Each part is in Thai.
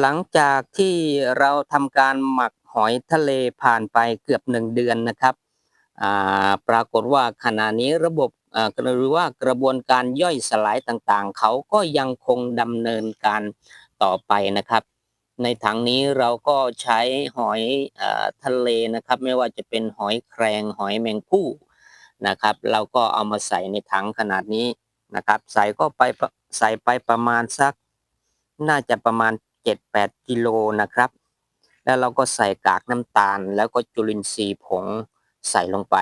หลังจากที่เราทำการหมักหอยทะเลผ่านไปเกือบหนึ่งเดือนนะครับปรากฏว่าขณะนี้ระบบหรือว่ากระบวนการย่อยสลายต่างๆ เขาก็ยังคงดำเนินการต่อไปนะครับ ในถังนี้เราก็ใช้หอยอทะเลนะครับ ไม่ว่าจะเป็นหอยแครงหอยแมงผู้นะครับ เราก็เอามาใส่ในถังขนาดนี้นะครับ ใส่ก็ไปใส่ไปประมาณสักน่าจะประมาณ 7-8กิโลนะครับ แล้วเราก็ใส่กากน้ำตาล แล้วก็จุลินทรีย์ผงใส่ลงไป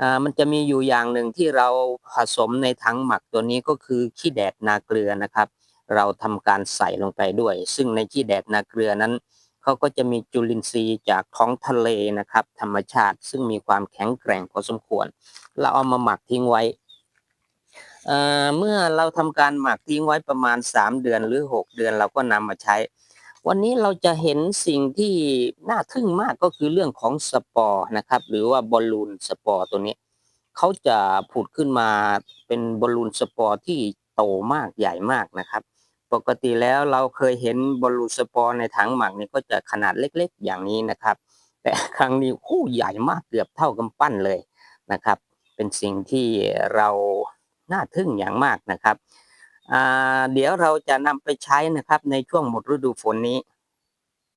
อ่ามันจะมีอยู่อย่างหนึ่งที่เราผสมในถังหมักตัวนี้ก็คือขี้แดดนาเกลือนะครับ เราทำการใส่ลงไปด้วย ซึ่งในขี้แดดนาเกลือนั้นเขาก็จะมีจุลินทรีย์จากท้องทะเลนะครับ ธรรมชาติซึ่งมีความแข็งแกร่งพอสมควร เราเอามาหมักทิ้งไว้ เมื่อเราทำการหมักทิ้งไว้ประมาณ 3 เดือนหรือ 6 เดือนเราก็นำมาใช้ วันนี้เราจะเห็นสิ่งที่น่าทึ่งมากก็คือเรื่องของสปอร์นะครับ หรือว่าบอลลูนสปอร์ตัวนี้เขาจะผุดขึ้นมาเป็นบอลลูนสปอร์ที่โตมากใหญ่มากนะครับ ปกติแล้วเราเคยเห็นบอลลูนสปอร์ในถังหมักนี่ก็จะขนาดเล็ก ๆ อย่างนี้นะครับ แต่ครั้งนี้คู่ใหญ่มากเกือบเท่ากำปั้นเลยนะครับ เป็นสิ่งที่เรา น่าทึ่งอย่างมากนะครับเดี๋ยวเราจะนำไปใช้นะครับในช่วงหมดฤดูฝนนี้